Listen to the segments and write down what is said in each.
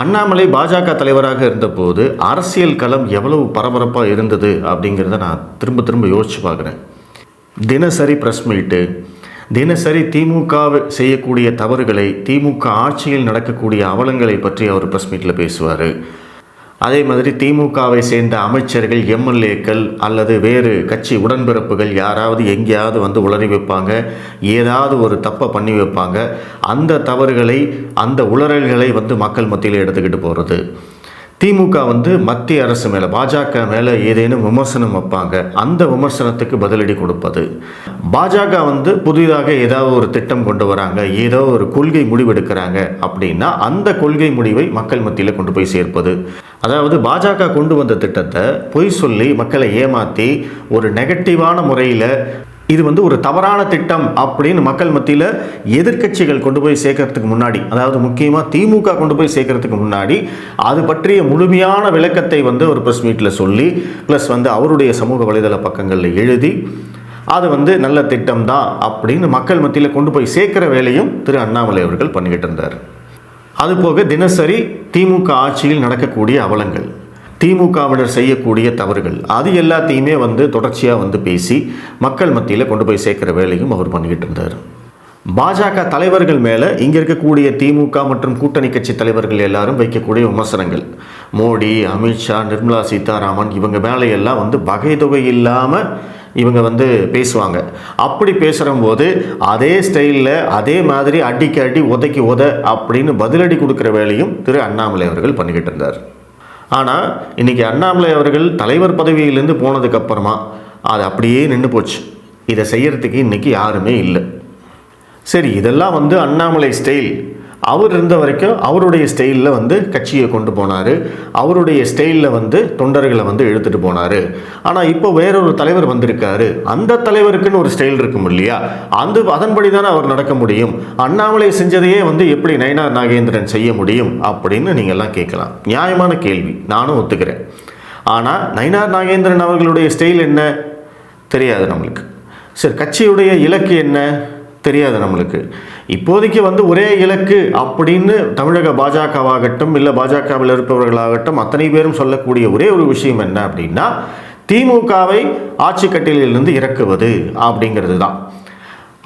அண்ணாமலை பாஜக தலைவராக இருந்தபோது அரசியல் களம் எவ்வளவு பரபரப்பாக இருந்தது அப்படிங்கிறத நான் திரும்ப திரும்ப யோசிச்சு பார்க்குறேன். தினசரி ப்ரெஸ் மீட்டு தினசரி திமுக செய்யக்கூடிய தவறுகளை திமுக ஆட்சியில் நடக்கக்கூடிய அவலங்களை பற்றி அவர் ப்ரெஸ் மீட்டில் பேசுவார். அதே மாதிரி திமுகவை சேர்ந்த அமைச்சர்கள் எம்எல்ஏக்கள் அல்லது வேறு கட்சி உடன்பிறப்புகள் யாராவது எங்கேயாவது வந்து உளறி வைப்பாங்க ஏதாவது ஒரு தப்பை பண்ணி வைப்பாங்க. அந்த தவறுகளை அந்த உளறல்களை வந்து மக்கள் மத்தியில் எடுத்துக்கிட்டு போகிறது திமுக வந்து மத்திய அரசு மேலே பாஜக மேலே ஏதேனும் விமர்சனம் வைப்பாங்க. அந்த விமர்சனத்துக்கு பதிலடி கொடுப்பது. பாஜக வந்து புதிதாக ஏதாவது ஒரு திட்டம் கொண்டு வராங்க ஏதோ ஒரு கொள்கை முடிவெடுக்கிறாங்க அப்படின்னா அந்த கொள்கை முடிவை மக்கள் மத்தியில் கொண்டு போய் சேர்ப்பது. அதாவது பாஜக கொண்டு வந்த திட்டத்தை பொய் சொல்லி மக்களை ஏமாற்றி ஒரு நெகட்டிவான முறையில் இது வந்து ஒரு தவறான திட்டம் அப்படின்னு மக்கள் மத்தியில் எதிர்க்கட்சிகள் கொண்டு போய் சேர்க்கறதுக்கு முன்னாடி அதாவது முக்கியமாக திமுக கொண்டு போய் சேர்க்கறதுக்கு முன்னாடி அது பற்றிய முழுமையான விளக்கத்தை வந்து ஒரு ப்ரெஸ் மீட்டில் சொல்லி ப்ளஸ் வந்து அவருடைய சமூக வலைதள பக்கங்களில் எழுதி அது வந்து நல்ல திட்டம் தான் அப்படின்னு மக்கள் மத்தியில் கொண்டு போய் சேர்க்கிற வேலையும் திரு அண்ணாமலை அவர்கள் பண்ணிக்கிட்டு இருந்தார். அதுபோக தினசரி திமுக ஆட்சியில் நடக்கக்கூடிய அவலங்கள். திமுகவினர் செய்யக்கூடிய தவறுகள். அது எல்லாத்தையுமே வந்து தொடர்ச்சியாக வந்து பேசி மக்கள் மத்தியில் கொண்டு போய் சேர்க்குற வேலையும் அவர் பண்ணிக்கிட்டு இருந்தார். பாஜக தலைவர்கள் மேலே இங்கே இருக்கக்கூடிய திமுக மற்றும் கூட்டணி கட்சி தலைவர்கள் எல்லாரும் வைக்கக்கூடிய விமர்சனங்கள். மோடி அமித்ஷா நிர்மலா சீதாராமன் இவங்க மேலையெல்லாம் வந்து வகை தொகை இல்லாமல் இவங்க வந்து பேசுவாங்க. அப்படி பேசுகிறம்போது அதே ஸ்டைலில் அதே மாதிரி அடிக்கு அடி உதைக்கு உத அப்படின்னு பதிலடி கொடுக்குற வேலையும் திரு அண்ணாமலை அவர்கள் பண்ணிக்கிட்டு இருந்தார். ஆனால் இன்றைக்கி அண்ணாமலை அவர்கள் தலைவர் பதவியிலேருந்து போனதுக்கப்புறமா அது அப்படியே நின்று போச்சு. இதை செய்கிறதுக்கு இன்றைக்கி யாருமே இல்லை. சரி இதெல்லாம் வந்து அண்ணாமலை ஸ்டைல் அவர் இருந்த வரைக்கும் அவருடைய ஸ்டைலில் வந்து கட்சியை கொண்டு போனார். அவருடைய ஸ்டைலில் வந்து தொண்டர்களை வந்து இழுத்துட்டு போனார். ஆனால் இப்போ வேறொரு தலைவர் வந்திருக்காரு. அந்த தலைவருக்குன்னு ஒரு ஸ்டைல் இருக்கும் இல்லையா? அந்த அதன்படி தானே அவர் நடக்க முடியும். அண்ணாமலை செஞ்சதையே வந்து எப்படி நயனார் நாகேந்திரன் செய்ய முடியும் அப்படின்னு நீங்கள்லாம் கேட்கலாம். நியாயமான கேள்வி. நானும் ஒத்துக்கிறேன். ஆனால் நயனார் நாகேந்திரன் அவர்களுடைய ஸ்டைல் என்ன? தெரியாது நம்மளுக்கு. சரி கட்சியுடைய இலக்கு என்ன? தெரியாது நம்மளுக்கு. இப்போதைக்கு வந்து ஒரே இலக்கு அப்படின்னு தமிழக பாஜகவாகட்டும் இல்லை பாஜகவில் இருப்பவர்களாகட்டும் அத்தனை பேரும் சொல்லக்கூடிய ஒரே ஒரு விஷயம் என்ன அப்படின்னா திமுகவை ஆட்சி கட்டிலிருந்து இறக்குவது அப்படிங்கிறது தான்.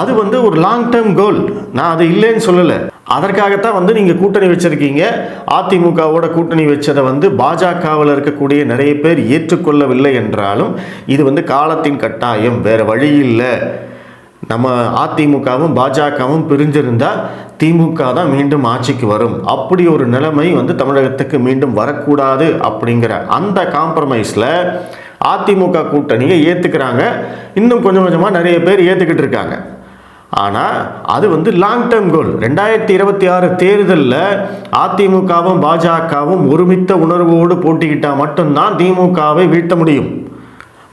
அது வந்து ஒரு லாங் டேர்ம் கோல் நான் அது இல்லைன்னு சொல்லலை. அதற்காகத்தான் வந்து நீங்கள் கூட்டணி வச்சுருக்கீங்க. அதிமுகவோட கூட்டணி வச்சதை வந்து பாஜகவில் இருக்கக்கூடிய நிறைய பேர் ஏற்றுக்கொள்ளவில்லை என்றாலும் இது வந்து காலத்தின் கட்டாயம். வேறு வழி இல்லை. நம்ம அதிமுகவும் பாஜகவும் பிரிஞ்சிருந்தால் திமுக தான் மீண்டும் ஆட்சிக்கு வரும். அப்படி ஒரு நிலைமை வந்து தமிழகத்துக்கு மீண்டும் வரக்கூடாது அப்படிங்கிற அந்த காம்ப்ரமைஸில் அதிமுக கூட்டணியை ஏற்றுக்கிறாங்க இன்னும் கொஞ்சம் கொஞ்சமாக நிறைய பேர் ஏற்றுக்கிட்டு இருக்காங்க. ஆனால் அது வந்து லாங் டேர்ம் கோல் ரெண்டாயிரத்தி இருபத்தி ஆறு தேர்தலில் அதிமுகவும் பாஜகவும் ஒருமித்த உணர்வோடு போட்டிக்கிட்டால் மட்டும்தான் திமுகவை வீழ்த்த முடியும்.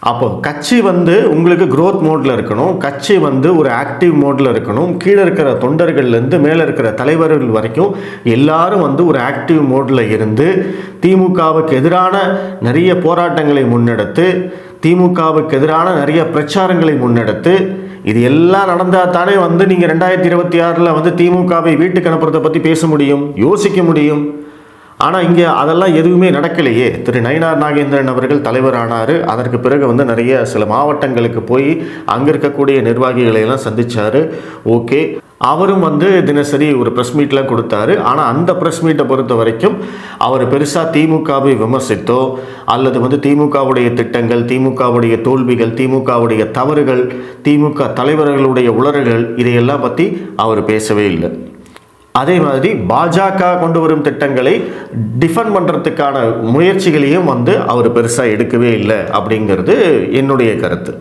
அப்போ கட்சி வந்து உங்களுக்கு க்ரோத் மோடில் இருக்கணும். கட்சி வந்து ஒரு ஆக்டிவ் மோடில் இருக்கணும். கீழே இருக்கிற தொண்டர்கள்லேருந்து மேலே இருக்கிற தலைவர்கள் வரைக்கும் எல்லாரும் வந்து ஒரு ஆக்டிவ் மோடில் இருந்து திமுகவுக்கு எதிரான நிறைய போராட்டங்களை முன்னெடுத்து திமுகவுக்கு எதிரான நிறைய பிரச்சாரங்களை முன்னெடுத்து இது எல்லாம் நடந்தால் தானே வந்து நீங்கள் ரெண்டாயிரத்தி இருபத்தி ஆறில் வந்து திமுகவை வீட்டுக்கு அனுப்புறதை பற்றி பேச முடியும் யோசிக்க முடியும். ஆனால் இங்கே அதெல்லாம் எதுவுமே நடக்கலையே. திரு நயினார் நாகேந்திரன் அவர்கள் தலைவரானார். அதற்கு பிறகு வந்து நிறைய சில மாவட்டங்களுக்கு போய் அங்கே இருக்கக்கூடிய நிர்வாகிகளை எல்லாம் சந்திச்சார். ஓகே. அவரும் வந்து தினசரி ஒரு ப்ரெஸ் மீட்லாம் கொடுத்தாரு. ஆனால் அந்த ப்ரெஸ் மீட்டை பொறுத்த வரைக்கும் அவர் பெருசாக திமுகவை விமர்சித்தோ அல்லது வந்து திமுகவுடைய திட்டங்கள் திமுகவுடைய தோல்விகள் திமுகவுடைய தவறுகள் திமுக தலைவர்களுடைய உளறுகள் இதையெல்லாம் பற்றி அவர் பேசவே இல்லை. அதே மாதிரி பாஜக கொண்டு வரும் திட்டங்களை டிஃபெண்ட் பண்ணுறதுக்கான முயற்சிகளையும் வந்து அவர் பெருசாக எடுக்கவே இல்லை அப்படிங்கிறது என்னுடைய கருத்து.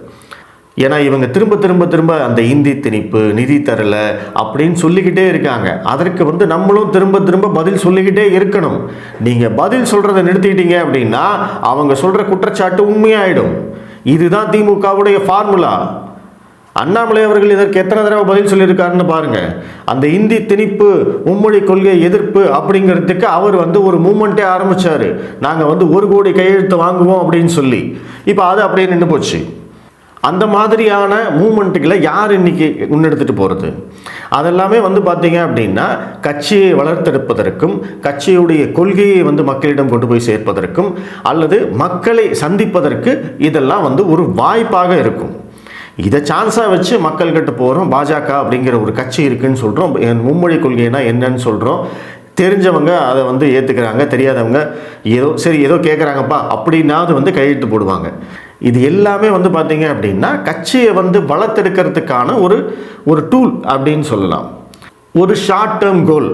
ஏன்னா இவங்க திரும்ப திரும்ப திரும்ப அந்த இந்தி திணிப்பு நிதி தரல அப்படின்னு சொல்லிக்கிட்டே இருக்காங்க. அதற்கு வந்து நம்மளும் திரும்ப திரும்ப பதில் சொல்லிக்கிட்டே இருக்கணும். நீங்கள் பதில் சொல்கிறத நிறுத்திக்கிட்டீங்க அப்படின்னா அவங்க சொல்கிற குற்றச்சாட்டு உண்மையாயிடும். இதுதான் திமுகவுடைய ஃபார்முலா அண்ணாமலை அவர்கள் இதற்கு எத்தனை தடவை பதில் சொல்லியிருக்காருன்னு பாருங்க. அந்த இந்தி திணிப்பு மும்மொழி கொள்கை எதிர்ப்பு அப்படிங்கிறதுக்கு அவர் வந்து ஒரு மூமெண்ட்டே ஆரம்பிச்சாரு. நாங்கள் வந்து ஒரு கோடி கையெழுத்து வாங்குவோம் அப்படின்னு சொல்லி. இப்போ அது அப்படியே நின்று போச்சு. அந்த மாதிரியான மூமெண்ட்டுகளை யார் இன்னைக்கு முன்னெடுத்துட்டு போகிறது அதெல்லாமே வந்து பார்த்தீங்க அப்படின்னா கட்சியை வளர்த்தெடுப்பதற்கும் கட்சியுடைய கொள்கையை வந்து மக்களிடம் கொண்டு போய் சேர்ப்பதற்கும் அல்லது மக்களை சந்திப்பதற்கு இதெல்லாம் வந்து ஒரு வாய்ப்பாக இருக்கும். இதை சான்ஸாக வச்சு மக்கள்கிட்ட போகிறோம் பாஜக அப்படிங்கிற ஒரு கட்சி இருக்குன்னு சொல்கிறோம் என் மும்மொழி கொள்கைனா என்னன்னு சொல்கிறோம் தெரிஞ்சவங்க அதை வந்து ஏற்றுக்கிறாங்க தெரியாதவங்க ஏதோ சரி ஏதோ கேட்குறாங்கப்பா அப்படின்னாவது வந்து கையெழுத்து போடுவாங்க. இது எல்லாமே வந்து பார்த்தீங்க அப்படின்னா கட்சியை வந்து வளர்த்தெடுக்கிறதுக்கான ஒரு ஒரு டூல் அப்படின்னு சொல்லலாம். ஒரு ஷார்ட் டேர்ம் கோல்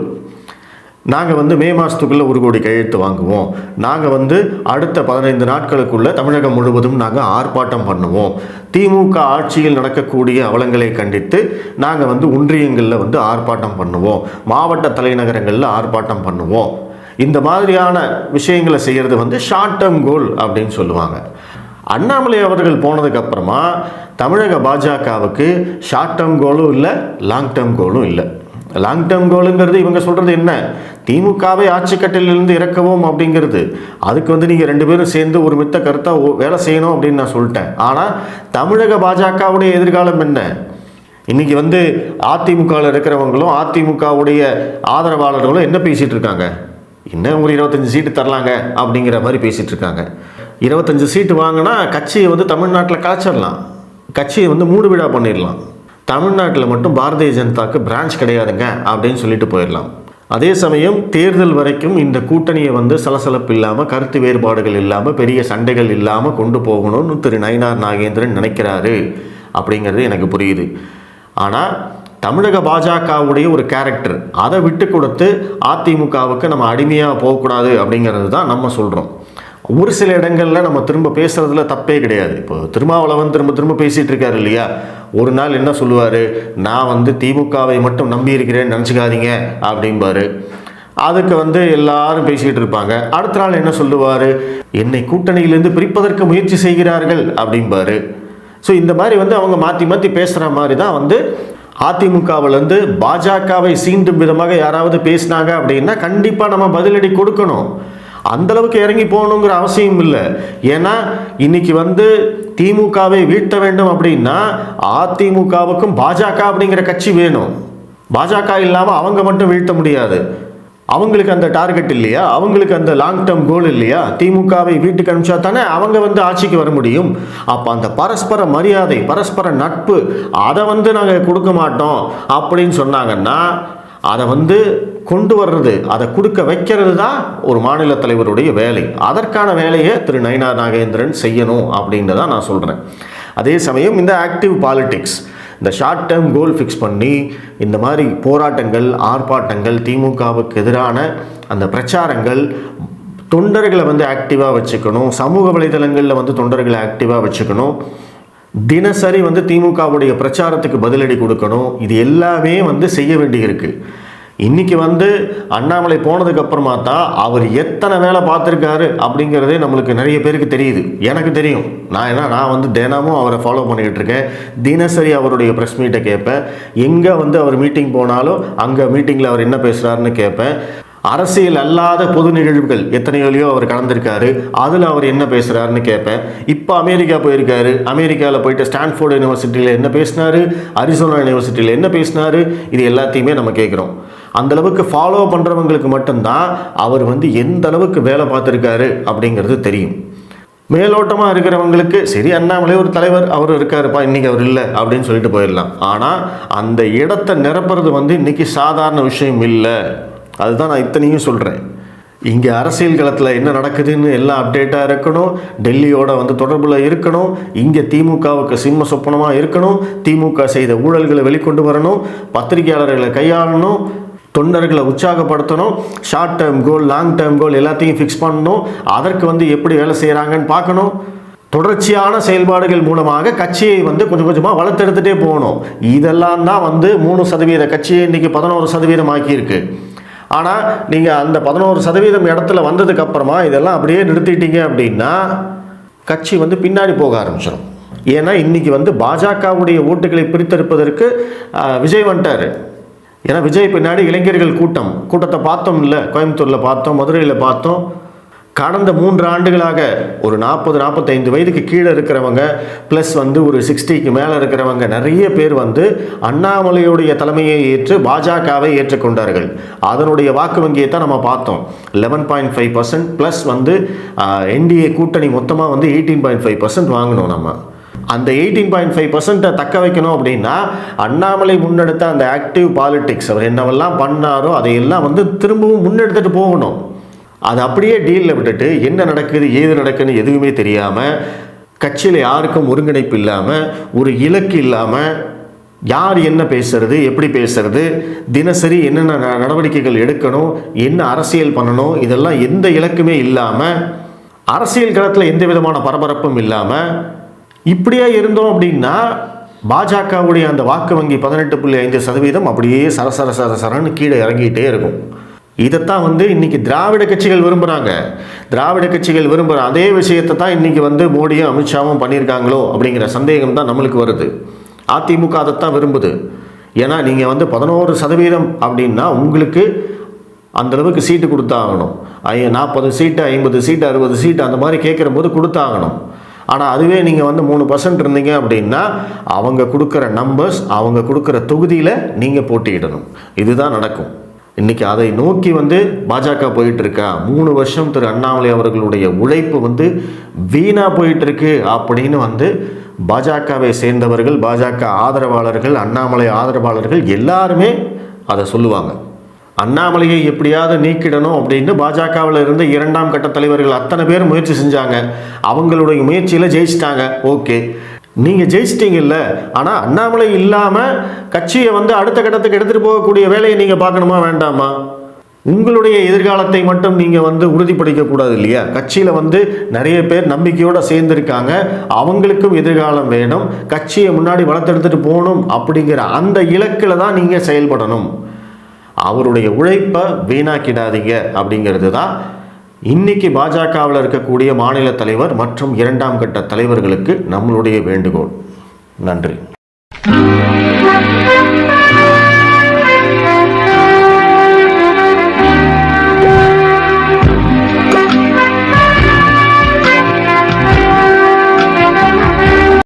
நாங்கள் வந்து மே மாதத்துக்குள்ளே ஒரு கோடி கையெழுத்து வாங்குவோம். நாங்கள் வந்து அடுத்த பதினைந்து நாட்களுக்குள்ளே தமிழகம் முழுவதும் நாங்கள் ஆர்ப்பாட்டம் பண்ணுவோம். திமுக ஆட்சியில் நடக்கக்கூடிய அவலங்களை கண்டித்து நாங்கள் வந்து ஒன்றியங்களில் வந்து ஆர்ப்பாட்டம் பண்ணுவோம். மாவட்ட தலைநகரங்களில் ஆர்ப்பாட்டம் பண்ணுவோம். இந்த மாதிரியான விஷயங்களை செய்கிறது வந்து ஷார்ட் டேர்ம் கோல் அப்படின்னு சொல்லுவாங்க. அண்ணாமலை அவர்கள் போனதுக்கப்புறமா தமிழக பாஜகவுக்கு ஷார்ட் டேர்ம் கோலும் இல்லை லாங் டேர்ம் கோலும் இல்லை. லாங் டேர்ம் கோலுங்கிறது இவங்க சொல்கிறது என்ன? திமுகவை ஆட்சிக்கட்டிலிருந்து இறக்கவும் அப்படிங்கிறது. அதுக்கு வந்து நீங்கள் ரெண்டு பேரும் சேர்ந்து ஒரு மித்த கருத்தாக வேலை செய்யணும் அப்படின்னு நான் சொல்லிட்டேன். ஆனால் தமிழக பாஜகவுடைய எதிர்காலம் என்ன? இன்றைக்கி வந்து அதிமுகவில் இருக்கிறவங்களும் அதிமுகவுடைய ஆதரவாளர்களும் என்ன பேசிகிட்டு இருக்காங்க இன்னும் ஒரு இருபத்தஞ்சி சீட்டு தரலாங்க அப்படிங்கிற மாதிரி பேசிகிட்டு இருக்காங்க இருபத்தஞ்சி சீட்டு வாங்கினா கட்சியை வந்து தமிழ்நாட்டில் கலைச்சிடலாம் கட்சியை வந்து மூடு விழா பண்ணிடலாம் தமிழ்நாட்டில் மட்டும் பாரதிய ஜனதாக்கு பிரான்ச் கிடையாதுங்க அப்படின்னு சொல்லிட்டு போயிடலாம். அதே சமயம் தேர்தல் வரைக்கும் இந்த கூட்டணியை வந்து சலசலப்பு இல்லாமல் கருத்து வேறுபாடுகள் இல்லாமல் பெரிய சண்டைகள் இல்லாமல் கொண்டு போகணும்னு திரு நயினார் நாகேந்திரன் நினைக்கிறாரு அப்படிங்கிறது எனக்கு புரியுது. ஆனால் தமிழக பாஜகவுடைய ஒரு கேரக்டர் அதை விட்டு கொடுத்து அதிமுகவுக்கு நம்ம அடிமையாக போகக்கூடாது அப்படிங்கிறது தான் நம்ம சொல்கிறோம் ஒரு சில இடங்களில் நம்ம திரும்ப பேசுகிறதுல தப்பே கிடையாது. இப்போ திருமாவளவன் திரும்ப திரும்ப பேசிகிட்டு இருக்காரு இல்லையா? ஒரு நாள் என்ன சொல்லுவார்? நான் வந்து திமுகவை மட்டும் நம்பி இருக்கிறேன்னு நினச்சிக்காதீங்க அப்படிம்பாரு. அதுக்கு வந்து எல்லாரும் பேசிக்கிட்டு இருப்பாங்க. அடுத்த நாள் என்ன சொல்லுவார்? என்னை கூட்டணியிலிருந்து பிரிப்பதற்கு முயற்சி செய்கிறார்கள் அப்படிம்பாரு. ஸோ இந்த மாதிரி வந்து அவங்க மாற்றி மாற்றி பேசுகிற மாதிரி தான் வந்து அதிமுகவிலேருந்து பாஜகவை சீண்டும் விதமாக யாராவது பேசினாங்க அப்படின்னா கண்டிப்பாக நம்ம பதிலடி கொடுக்கணும். அந்தளவுக்கு இறங்கி போகணுங்கிற அவசியம் இல்லை. ஏன்னா இன்னைக்கு வந்து திமுகவை வீழ்த்த வேண்டும் அப்படின்னா அதிமுகவுக்கும் பாஜக அப்படிங்கிற கட்சி வேணும். பாஜக இல்லாமல் அவங்க மட்டும் வீழ்த்த முடியாது. அவங்களுக்கு அந்த டார்கெட் இல்லையா? அவங்களுக்கு அந்த லாங் டேர்ம் கோல் இல்லையா? திமுகவை வீட்டுக்கு அனுப்பிச்சா தானே அவங்க வந்து ஆட்சிக்கு வர முடியும். அப்போ அந்த பரஸ்பர மரியாதை பரஸ்பர நட்பு அதை வந்து நாங்கள் கொடுக்க மாட்டோம் அப்படின்னு சொன்னாங்கன்னா அதை வந்து கொண்டு வர்றது அதை கொடுக்க வைக்கிறது தான் ஒரு மாநில தலைவருடைய வேலை. அதற்கான வேலையை திரு நயனா நாகேந்திரன் செய்யணும் அப்படின்னு தான் நான் சொல்கிறேன் அதே சமயம் இந்த ஆக்டிவ் பாலிடிக்ஸ் இந்த ஷார்ட் டேர்ம் கோல் ஃபிக்ஸ் பண்ணி இந்த மாதிரி போராட்டங்கள் ஆர்ப்பாட்டங்கள் திமுகவுக்கு எதிரான அந்த பிரச்சாரங்கள் தொண்டர்களை வந்து ஆக்டிவாக வச்சுக்கணும் சமூக வலைதளங்களில் வந்து தொண்டர்களை ஆக்டிவாக வச்சுக்கணும் தினசரி வந்து திமுகவுடைய பிரச்சாரத்துக்கு பதிலடி கொடுக்கணும் இது எல்லாமே வந்து செய்ய வேண்டியிருக்கு. இன்றைக்கி வந்து அண்ணாமலை போனதுக்கப்புறமா தான் அவர் எத்தனை வேலை பார்த்துருக்காரு அப்படிங்கிறதே நம்மளுக்கு நிறைய பேருக்கு தெரியுது. எனக்கு தெரியும். நான் ஏன்னா நான் வந்து தினமும் அவரை ஃபாலோ பண்ணிக்கிட்டு இருக்கேன். தினசரி அவருடைய ப்ரெஸ் மீட்டை கேட்பேன். எங்கே வந்து அவர் மீட்டிங் போனாலும் அங்கே மீட்டிங்கில் அவர் என்ன பேசுகிறாருன்னு கேட்பேன். அரசியல் அல்லாத பொது நிகழ்வுகள் எத்தனையோலையோ அவர் கலந்துருக்காரு. அதில் அவர் என்ன பேசுகிறாருன்னு கேட்பேன். இப்போ அமெரிக்கா போயிருக்காரு. அமெரிக்காவில் போயிட்டு ஸ்டான்ஃபோர்டு யூனிவர்சிட்டியில் என்ன பேசினார்? அரிசோனா யூனிவர்சிட்டியில் என்ன பேசினாரு? இது எல்லாத்தையுமே நம்ம கேட்குறோம். அந்தளவுக்கு ஃபாலோ பண்ணுறவங்களுக்கு மட்டும்தான் அவர் வந்து எந்த அளவுக்கு வேலை பார்த்துருக்காரு அப்படிங்கிறது தெரியும். மேலோட்டமாக இருக்கிறவங்களுக்கு சரி அண்ணாமலை ஒரு தலைவர் அவர் இருக்காருப்பா இன்றைக்கி அவர் இல்லை அப்படின்னு சொல்லிட்டு போயிடலாம். ஆனால் அந்த இடத்தை நிரப்புறது வந்து இன்றைக்கி சாதாரண விஷயம் இல்லை. அதுதான் நான் இத்தனையும் சொல்கிறேன் இங்கே அரசியல் களத்தில் என்ன நடக்குதுன்னு எல்லாம் அப்டேட்டாக இருக்கணும். டெல்லியோட வந்து தொடர்பில் இருக்கணும். இங்கே திமுகவுக்கு சிம்ம சொப்பனமாக இருக்கணும். திமுக செய்த ஊழல்களை வெளிக்கொண்டு வரணும். பத்திரிகையாளர்களை கையாளணும். தொண்டர்களை உற்சாகப்படுத்தணும். Short term goal long term goal எல்லாத்தையும் ஃபிக்ஸ் பண்ணணும். அதற்கு வந்து எப்படி வேலை செய்கிறாங்கன்னு பார்க்கணும். தொடர்ச்சியான செயல்பாடுகள் மூலமாக கட்சியை வந்து கொஞ்சம் கொஞ்சமாக வளர்த்தெடுத்துகிட்டே போகணும். இதெல்லாம் தான் வந்து மூணு சதவீத கட்சியை இன்றைக்கி பதினோரு சதவீதம் ஆக்கியிருக்கு. ஆனால் நீங்கள் அந்த பதினோரு சதவீதம் இடத்துல வந்ததுக்கப்புறமா இதெல்லாம் அப்படியே நிறுத்திட்டீங்க அப்படின்னா கட்சி வந்து பின்னாடி போக ஆரம்பிச்சிடும் ஏன்னா இன்றைக்கி வந்து பாஜகவுடைய ஓட்டுகளை பிரித்தெடுப்பதற்கு விஜய் வந்துட்டார். ஏன்னா விஜய் பின்னாடி இளைஞர்கள் கூட்டம். கூட்டத்தை பார்த்தோம் இல்லை கோயம்புத்தூரில் பார்த்தோம் மதுரையில் பார்த்தோம். கடந்த மூன்று ஆண்டுகளாக ஒரு நாற்பது நாற்பத்தைந்து வயதுக்கு கீழே இருக்கிறவங்க ப்ளஸ் வந்து ஒரு சிக்ஸ்டிக்கு மேலே இருக்கிறவங்க நிறைய பேர் வந்து அண்ணாமலையுடைய தலைமையை ஏற்று பாஜகவை ஏற்றுக்கொண்டார்கள். அதனுடைய வாக்கு வங்கியை தான் நம்ம பார்த்தோம். Eleven point five percent plus வந்து என்டிஏ கூட்டணி மொத்தமாக வந்து எயிட்டீன் பாயிண்ட் ஃபைவ் பர்சன்ட் வாங்கினோம் நம்ம. அந்த எயிட்டீன் பாயிண்ட் ஃபைவ் பர்சன்ட்டை தக்க வைக்கணும் அப்படின்னா அண்ணாமலை முன்னெடுத்த அந்த ஆக்டிவ் பாலிட்டிக்ஸ் அவர் என்னவெல்லாம் பண்ணாரோ அதையெல்லாம் வந்து திரும்பவும் முன்னெடுத்துட்டு போகணும். அது அப்படியே டீலில் விட்டுட்டு என்ன நடக்குது ஏது நடக்குதுன்னு எதுவுமே தெரியாமல் கட்சியில் யாருக்கும் ஒருங்கிணைப்பு இல்லாமல் ஒரு இலக்கு இல்லாமல் யார் என்ன பேசுறது எப்படி பேசுறது தினசரி என்னென்ன ந- நடவடிக்கைகள் எடுக்கணும் என்ன அரசியல் பண்ணணும் இதெல்லாம் எந்த இலக்குமே இல்லாமல் அரசியல் களத்தில் எந்த விதமான பரபரப்பும் இல்லாமல் இப்படியே இருந்தோம் அப்படின்னா பாஜகவுடைய அந்த வாக்கு வங்கி பதினெட்டு புள்ளி ஐந்து சதவீதம் அப்படியே சரசர சரசரன்னு கீழே இறங்கிட்டே இருக்கும். இதைத்தான் வந்து இன்னைக்கு திராவிட கட்சிகள் விரும்புகிறாங்க திராவிட கட்சிகள் விரும்புகிற அதே விஷயத்தை தான் இன்றைக்கி வந்து மோடியும் அமித்ஷாவும் பண்ணியிருக்காங்களோ அப்படிங்கிற சந்தேகம் தான் நம்மளுக்கு வருது. அதிமுக அதைத்தான் விரும்புது. ஏன்னா நீங்கள் வந்து பதினோரு சதவீதம் அப்படின்னா உங்களுக்கு அந்தளவுக்கு சீட்டு கொடுத்தாகணும். ஐ நாற்பது சீட்டு ஐம்பது சீட்டு அறுபது சீட்டு அந்த மாதிரி கேட்குற போது கொடுத்தாகணும். ஆனால் அதுவே நீங்கள் வந்து மூணு பர்சன்ட் இருந்தீங்க அப்படின்னா அவங்க கொடுக்குற நம்பர்ஸ் அவங்க கொடுக்குற தொகுதியில் நீங்கள் போட்டியிடணும். இதுதான் நடக்கும். இன்றைக்கி அதை நோக்கி வந்து பாஜக போயிட்டுருக்கா? மூணு வருஷம் திரு அண்ணாமலை அவர்களுடைய உழைப்பு வந்து வீணாக போயிட்டுருக்கு அப்படின்னு வந்து பாஜகவை சேர்ந்தவர்கள் பாஜக ஆதரவாளர்கள் அண்ணாமலை ஆதரவாளர்கள் எல்லாருமே அதை சொல்லுவாங்க. அண்ணாமலையை எப்படியாவது நீக்கிடணும் அப்படின்னு பாஜகவில் இருந்த இரண்டாம் கட்ட தலைவர்கள் அத்தனை பேர் முயற்சி செஞ்சாங்க. அவங்களுடைய முயற்சியில் ஜெயிச்சிட்டாங்க. ஓகே. நீங்கள் ஜெயிச்சிட்டீங்கல்ல. ஆனால் அண்ணாமலை இல்லாமல் கட்சியை வந்து அடுத்த கட்டத்துக்கு எடுத்துகிட்டு போகக்கூடிய வேலையை நீங்கள் பார்க்கணுமா வேண்டாமா? உங்களுடைய எதிர்காலத்தை மட்டும் நீங்கள் வந்து உறுதிப்படுத்த இல்லையா? கட்சியில் வந்து நிறைய பேர் நம்பிக்கையோடு சேர்ந்துருக்காங்க. அவங்களுக்கும் எதிர்காலம் வேணும். கட்சியை முன்னாடி வளர்த்தெடுத்துட்டு போகணும் அப்படிங்கிற அந்த இலக்கில் தான் நீங்கள் செயல்படணும். அவருடைய உழைப்பை வீணாக்கிடாதீங்க அப்படிங்கிறது தான் இன்னைக்கு பாஜகவில் இருக்கக்கூடிய மாநில தலைவர் மற்றும் இரண்டாம் கட்ட தலைவர்களுக்கு நம்மளுடைய வேண்டுகோள். நன்றி.